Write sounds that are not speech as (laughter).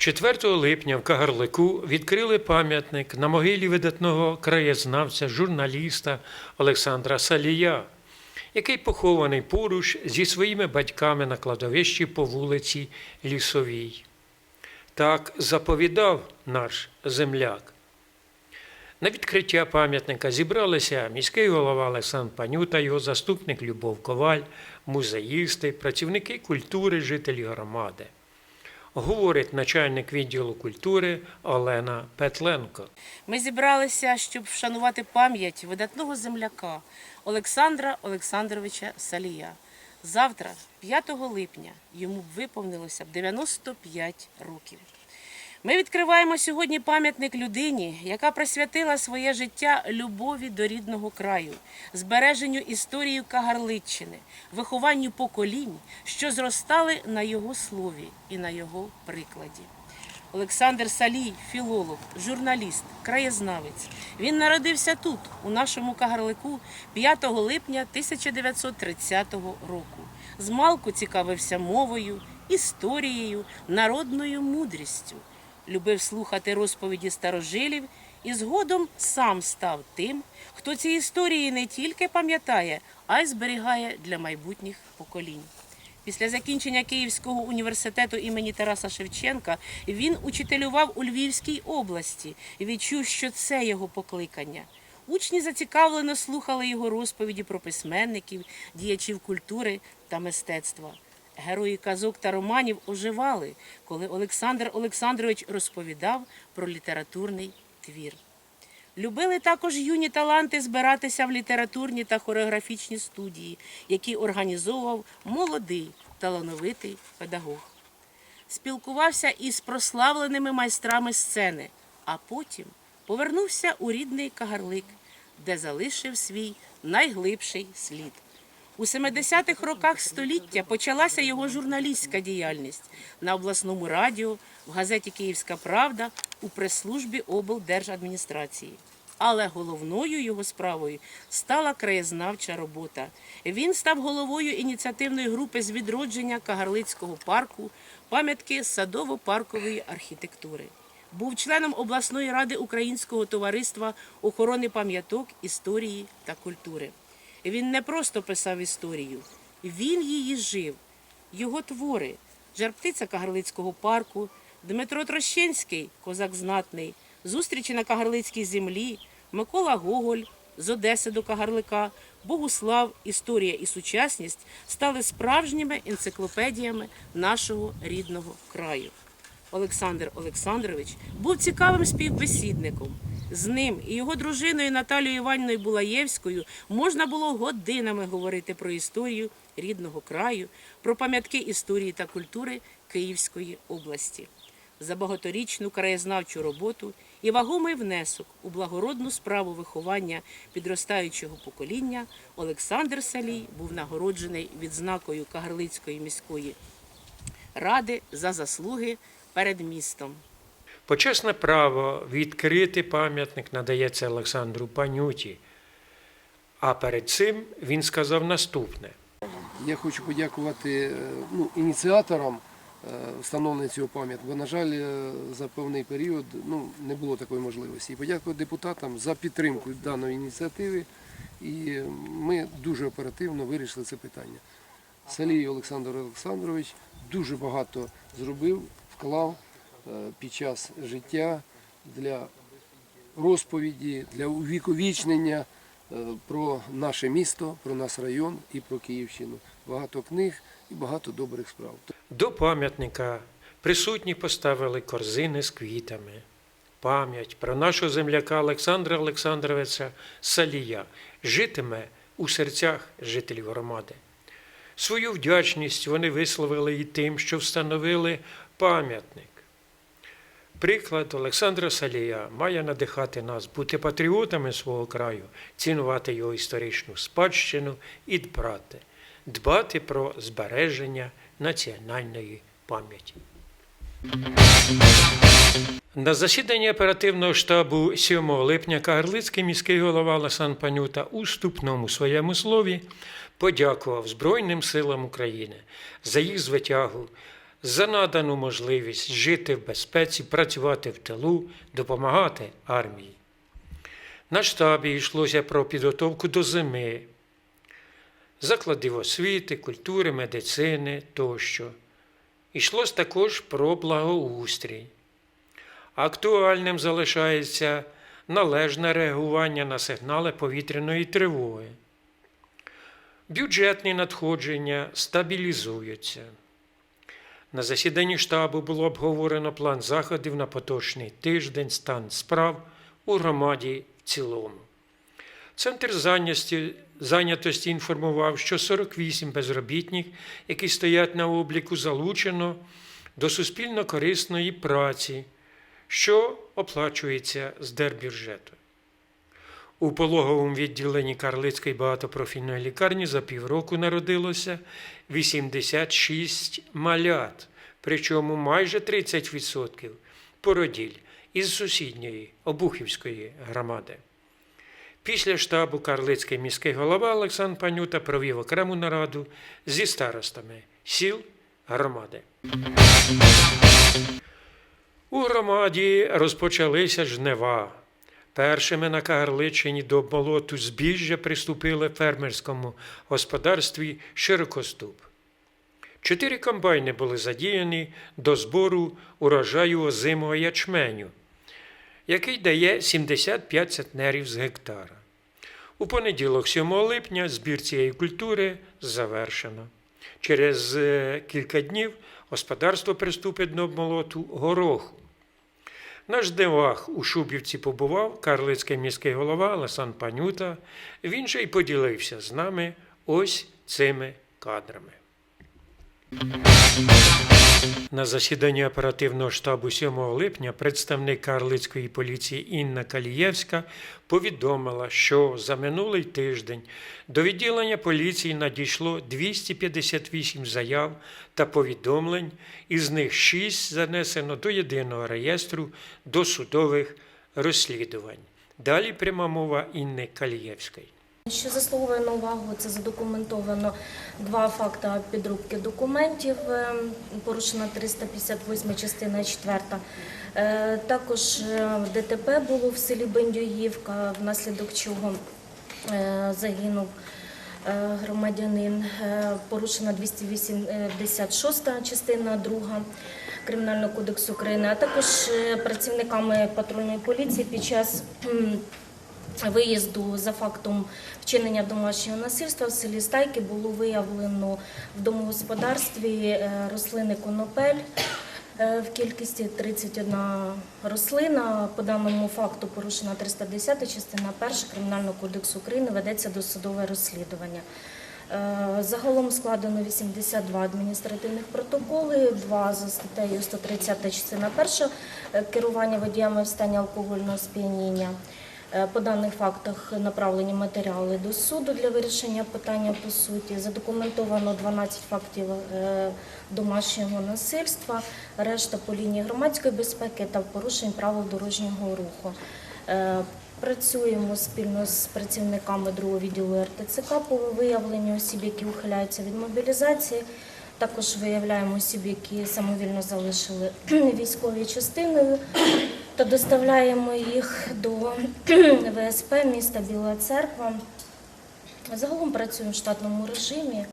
4 липня в Кагарлику відкрили пам'ятник на могилі видатного краєзнавця, журналіста Олександра Салія, який похований поруч зі своїми батьками на кладовищі по вулиці Лісовій. Так заповідав наш земляк. На відкриття пам'ятника зібралися міський голова Олександр Панюта, його заступник Любов Коваль, музеїсти, працівники культури, жителі громади. Говорить начальник відділу культури Олена Петленко. Ми зібралися, щоб вшанувати пам'ять видатного земляка Олександра Олександровича Салія. Завтра, 5 липня, йому виповнилося б 95 років. Ми відкриваємо сьогодні пам'ятник людині, яка присвятила своє життя любові до рідного краю, збереженню історії Кагарличчини, вихованню поколінь, що зростали на його слові і на його прикладі. Олександр Салій, філолог, журналіст, краєзнавець. Він народився тут, у нашому Кагарлику, 5 липня 1930 року. Змалку цікавився мовою, історією, народною мудрістю. Любив слухати розповіді старожилів і згодом сам став тим, хто ці історії не тільки пам'ятає, а й зберігає для майбутніх поколінь. Після закінчення Київського університету імені Тараса Шевченка він учителював у Львівській області відчув, що це його покликання. Учні зацікавлено слухали його розповіді про письменників, діячів культури та мистецтва. Герої казок та романів оживали, коли Олександр Олександрович розповідав про літературний твір. Любили також юні таланти збиратися в літературні та хореографічні студії, які організовував молодий талановитий педагог. Спілкувався із прославленими майстрами сцени, а потім повернувся у рідний Кагарлик, де залишив свій найглибший слід. У 70-х роках століття почалася його журналістська діяльність на обласному радіо, в газеті Київська Правда, у прес-службі облдержадміністрації. Але головною його справою стала краєзнавча робота. Він став головою ініціативної групи з відродження Кагарлицького парку, пам'ятки садово-паркової архітектури. Був членом обласної ради Українського товариства охорони пам'яток, історії та культури. Він не просто писав історію, він її жив. Його твори Жарптиця Кагарлицького парку, Дмитро Трощенський, козак знатний, зустрічі на Кагарлицькій землі, Микола Гоголь з Одеси до Кагарлика, Богуслав, Історія і сучасність стали справжніми енциклопедіями нашого рідного краю. Олександр Олександрович був цікавим співбесідником. З ним і його дружиною Наталією Іванівною Булаєвською можна було годинами говорити про історію рідного краю, про пам'ятки історії та культури Київської області. За багаторічну краєзнавчу роботу і вагомий внесок у благородну справу виховання підростаючого покоління Олександр Салій був нагороджений відзнакою Кагарлицької міської ради за заслуги перед містом. Почесне право відкрити пам'ятник надається Олександру Панюті. А перед цим він сказав наступне. Я хочу подякувати е, ну, ініціаторам е, встановлення цього пам'ятника, бо, на жаль, е, за певний період ну, не було такої можливості. І подякувати депутатам за підтримку даної ініціативи. І ми дуже оперативно вирішили це питання. Салій Олександр Олександрович дуже багато зробив, вклав під час життя для розповіді, для увіковічнення е, про наше місто, про наш район і про Київщину. Багато книг і багато добрих справ. До пам'ятника присутні поставили корзини з квітами. Пам'ять про нашого земляка Олександра Олександровича Салія житиме у серцях жителів громади. Свою вдячність вони висловили і тим, що встановили пам'ятник. Приклад Олександра Салія має надихати нас бути патріотами свого краю, цінувати його історичну спадщину і дбати, дбати про збереження національної пам'яті. На засіданні оперативного штабу 7 липня Кагарлицький міський голова Ласан Панюта у вступному своєму слові подякував Збройним силам України за їх звитягу за надану можливість жити в безпеці, працювати в тилу, допомагати армії. На штабі йшлося про підготовку до зими, закладів освіти, культури, медицини тощо. Йшлось також про благоустрій. Актуальним залишається належне реагування на сигнали повітряної тривоги. Бюджетні надходження стабілізуються. На засіданні штабу було обговорено план заходів на поточний тиждень, стан справ у громаді в цілому. Центр зайнятості, інформував, що 48 безробітних, які стоять на обліку, залучено до суспільно корисної праці, що оплачується з держбюджету. У пологовому відділенні Карлицької багатопрофільної лікарні за півроку народилося 86 малят, причому майже 30% породіль із сусідньої Обухівської громади. Після штабу Карлицький міський голова Олександр Панюта провів окрему нараду зі старостами сіл громади. У громаді розпочалися жнива. Першими на Кагарличині до болоту збіжжя приступили фермерському господарстві Широкоступ. Чотири комбайни були задіяні до збору урожаю озимого ячменю, який дає 75 центнерів з гектара. У понеділок, 7 липня, збір цієї культури завершено. Через е, кілька днів господарство приступить до обмолоту гороху. На ждивах у Шубівці побував карлицький міський голова Ласан Панюта. Він же й поділився з нами ось цими кадрами. На засіданні оперативного штабу 7 липня представник Карлицької поліції Інна Калієвська повідомила, що за минулий тиждень до відділення поліції надійшло 258 заяв та повідомлень, із них 6 занесено до єдиного реєстру досудових розслідувань. Далі пряма мова Інни Калієвської. Що заслуговує на увагу, це задокументовано два факти підробки документів, е, порушена 358 частина 4. Е, Також е, ДТП було в селі Бендюївка, внаслідок чого загинув громадянин. Порушена 286 частина 2 Кримінального кодексу України, а також працівниками патрульної поліції під час виїзду за фактом вчинення домашнього насильства в селі Стайки було виявлено в домогосподарстві е, рослини конопель е, в кількості 31 рослина. По даному факту порушена 310 частина 1 Кримінального кодексу України ведеться досудове розслідування. Е, Загалом складено 82 адміністративних протоколи, два за статтею 130 частина 1 е, керування водіями в стані алкогольного сп'яніння. Е, По даних фактах направлені матеріали до суду для вирішення питання по суті. Задокументовано 12 фактів е, домашнього насильства, решта по лінії громадської безпеки та порушень правил дорожнього руху. Е, Працюємо спільно з працівниками другого відділу РТЦК по виявленню осіб, які ухиляються від мобілізації. Також виявляємо осіб, які самовільно залишили (clears throat) військові частини та доставляємо їх до (clears throat) ВСП міста Біла Церква. Загалом працюємо в штатному режимі.